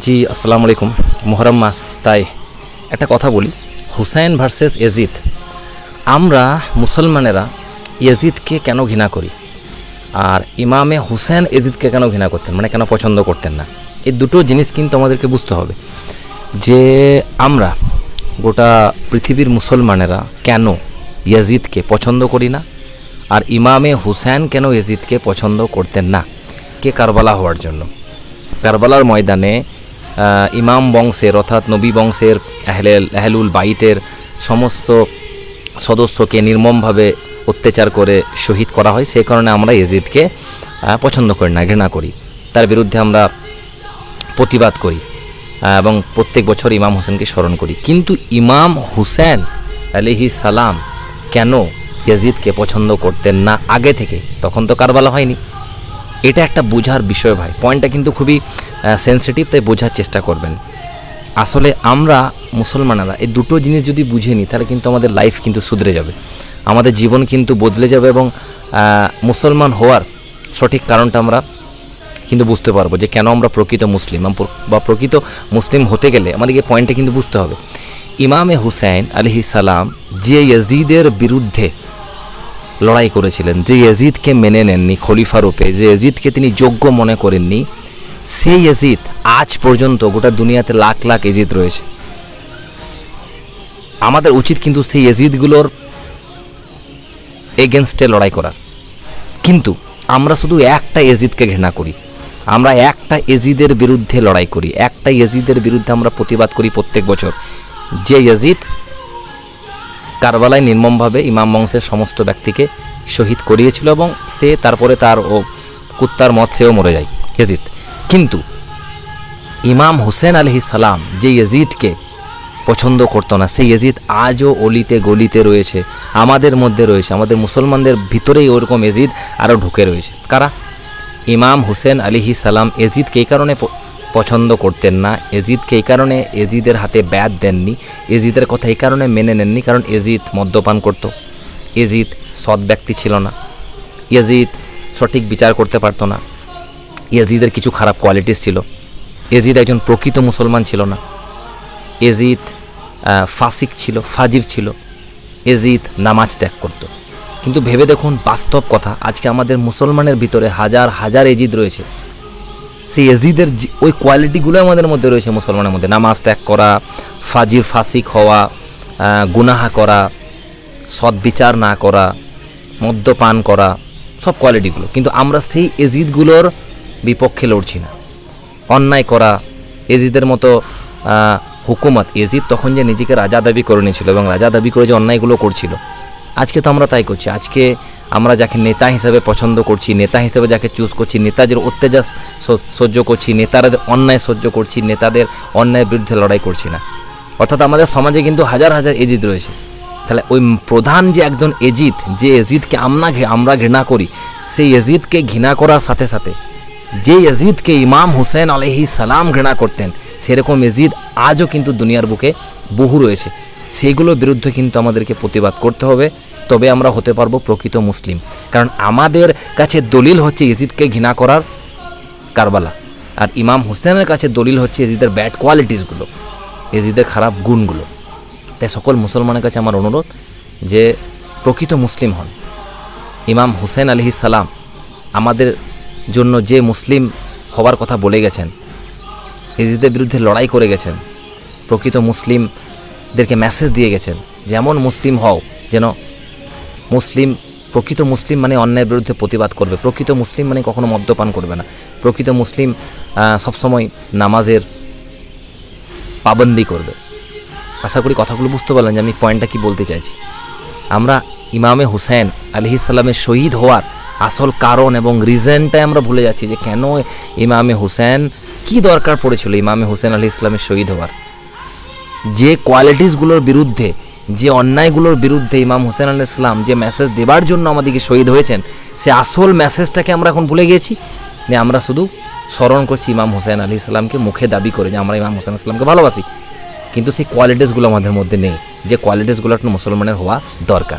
জি, আসসালামু আলাইকুম। মোহরম মাস, তাই একটা কথা বলি। হুসাইন ভার্সেস এজিদ আমরা মুসলমানেরা এজিদকে কেন ঘৃণা করি? আর ইমামে হুসেন এজিদকে কেন ঘৃণা করতেন? মানে কেন পছন্দ করতেন না? এই দুটো জিনিস কিন্তু আমাদেরকে বুঝতে হবে। যে আমরা গোটা পৃথিবীর মুসলমানেরা কেন ইয়াজিদকে পছন্দ করি না? আর ইমামে হুসেন কেন ইয়াজিদকে পছন্দ করতেন না? কে কারবালা হওয়ার জন্য? কারবালার ময়দানে ইমাম বংশের অর্থাৎ নবী বংশের আহলে আহলুল বাইতের সমস্ত সদস্যকে নির্মমভাবে অত্যাচার করে শহীদ করা হয়। সেই কারণে আমরা এজিদকে পছন্দ করি না, ঘৃণা করি। তার বিরুদ্ধে আমরা প্রতিবাদ করি এবং প্রত্যেক বছর ইমাম হোসেনকে স্মরণ করি। কিন্তু ইমাম হুসেন আলিহি সালাম কেন ইয়াজিদকে পছন্দ করতেন না আগে থেকে? তখন তো কারবালা হয়নি। এটা একটা বোঝার বিষয় ভাই। পয়েন্টটা কিন্তু খুবই সেন্সিটিভ তাই বোঝার চেষ্টা করবেন। আসলে আমরা মুসলমানেরা এই দুটো জিনিস যদি বুঝে নিই, তাহলে কিন্তু আমাদের লাইফ কিন্তু সুধরে যাবে। আমাদের জীবন কিন্তু বদলে যাবে এবং মুসলমান হওয়ার সঠিক কারণটা আমরা কিন্তু বুঝতে পারব যে কেন আমরা প্রকৃত মুসলিম। বা প্রকৃত মুসলিম হতে গেলে আমাদেরকে পয়েন্টটা কিন্তু বুঝতে হবে। ইমামে হুসাইন আলহি সালাম যে ইয়াজিদের বিরুদ্ধে লড়াই করেছিলেন। যে এজিদকে মেনে নেননি, খলিফা রূপে, যে এজিদকে তিনি যোগ্য মনে করেননি, সেই এজিদ আজ পর্যন্ত গোটা দুনিয়াতে লাখ লাখ এজিদ রয়েছে। আমাদের উচিত কিন্তু সেই এজিদগুলোর এগেনস্টে লড়াই করার। কিন্তু আমরা শুধু একটা এজিদকে ঘৃণা করি। আমরা একটা এজিদের বিরুদ্ধে লড়াই করি। একটা এজিদের বিরুদ্ধে আমরা প্রতিবাদ করি প্রত্যেক বছর। যে এজিদ কারবালায় নির্মমভাবে ইমাম বংশের সমস্ত ব্যক্তিকে শহীদ করিয়েছিল এবং সে তারপরে তার ও কুত্তার মত সেও মরে যায়, ইয়াজিদ। কিন্তু ইমাম হুসেন আলহি সালাম যে ইয়াজিদকে পছন্দ করতো না, সেই ইয়াজিদ আজও অলিতে গলিতে রয়েছে, আমাদের মধ্যে রয়েছে, আমাদের মুসলমানদের ভিতরেই ওরকম এজিদ আরও ঢুকে রয়েছে। কারা? ইমাম হুসেন আলিহি সালাম এজিদকে এই কারণে পছন্দ করতেন না। এজিদকে এই কারণে এজিদের হাতে ব্যাদ দেননি। এজিদের কথা এই কারণে মেনে নেননি কারণ এজিদ মদ্যপান করত। এজিদ সৎ ব্যক্তি ছিল না। এজিদ সঠিক বিচার করতে পারতো না। এজিদের কিছু খারাপ কোয়ালিটিস ছিল। এজিদ একজন প্রকৃত মুসলমান ছিল না। এজিদ ফাসিক ছিল, ফাজির ছিল। এজিদ নামাজ ত্যাগ করত। কিন্তু ভেবে দেখুন, বাস্তব কথা, আজকে আমাদের মুসলমানের ভিতরে হাজার হাজার এজিদ রয়েছে। সেই এজিদের ওই কোয়ালিটিগুলো আমাদের মধ্যে রয়েছে মুসলমানের মধ্যে। নামাজ ত্যাগ করা, ফাজির, ফাসিক হওয়া গুনাহা করা, সৎ বিচার না করা, মদ্যপান করা, সব কোয়ালিটিগুলো কিন্তু আমরা সেই এজিদগুলোর বিপক্ষে লড়ছি না। অন্যায় করা, এজিদের মতো হুকুমত। এজিদ তখন যে নিজেকে রাজা দাবি করে নিয়েছিল এবং রাজা দাবি করে যে অন্যায়গুলো করছিল। আজকে তো আমরা তাই করছি। আজকে আমরা যাকে নেতা হিসেবে পছন্দ করছি, নেতা হিসেবে যাকে চুজ করছি, নেতাদের অত্যাচার সহ্য করছি, নেতাদের অন্যায় সহ্য করছি, নেতাদের অন্যায়ের বিরুদ্ধে লড়াই করছি না। অর্থাৎ আমাদের সমাজে কিন্তু হাজার হাজার এজিদ রয়েছে। তাহলে ওই প্রধান যে একজন এজিদ, যে এজিদকে আমরা আমরা ঘৃণা করি, সেই এজিদকে ঘৃণা করার সাথে সাথে যে এজিদকে ইমাম হুসেন আলহি সালাম ঘৃণা করতেন, সেরকম এজিদ আজও কিন্তু দুনিয়ার বুকে বহু রয়েছে। সেইগুলোর বিরুদ্ধে কিন্তু আমাদেরকে প্রতিবাদ করতে হবে। তবে আমরা হতে পারব প্রকৃত মুসলিম। কারণ আমাদের কাছে দলিল হচ্ছে ইজিদকে ঘৃণা করার কারবালা। আর ইমাম হুসেনের কাছে দলিল হচ্ছে এজিদের ব্যাড কোয়ালিটিসগুলো এজিদের খারাপ গুণগুলো। তাই সকল মুসলমানের কাছে আমার অনুরোধ যে প্রকৃত মুসলিম হন। ইমাম হুসেন আলহি সালাম আমাদের জন্য যে মুসলিম হওয়ার কথা বলে গেছেন, ইজিদের বিরুদ্ধে লড়াই করে গেছেন, প্রকৃত মুসলিমদেরকে মেসেজ দিয়ে গেছেন যেমন মুসলিম হও যেন মুসলিম, প্রকৃত মুসলিম মানে অন্যায়ের বিরুদ্ধে প্রতিবাদ করবে। প্রকৃত মুসলিম মানে কখনো মদ্যপান করবে না। প্রকৃত মুসলিম সবসময় নামাজের পাবন্দি করবে। আশা করি কথাগুলো বুঝতে পারলেন যে আমি পয়েন্টটা কি বলতে চাইছি। আমরা ইমামে হুসেন আলহিসাল্লামের শহীদ হওয়ার আসল কারণ এবং রিজনটাই আমরা ভুলে যাচ্ছি যে কেন ইমামে হুসেন কি দরকার পড়েছিল ইমামে হুসেন আলি ইসলামের শহীদ হওয়ার। যে কোয়ালিটিসগুলোর বিরুদ্ধে, যে অন্যায়গুলোর বিরুদ্ধে ইমাম হোসেন আল ইসলাম যে মেসেজ দেবার জন্য আমাদেরকে শহীদ হয়েছেন, সে আসল মেসেজটাকে আমরা এখন ভুলে গিয়েছি। যে আমরা শুধু স্মরণ করছি ইমাম হোসেন আলী ইসলামকে মুখে দাবি করে যে আমরা ইমাম হোসেন ইসলামকে ভালোবাসি। কিন্তু সেই কোয়ালিটিসগুলো আমাদের মধ্যে নেই। যে কোয়ালিটিসগুলো একটু মুসলমানের হওয়া দরকার।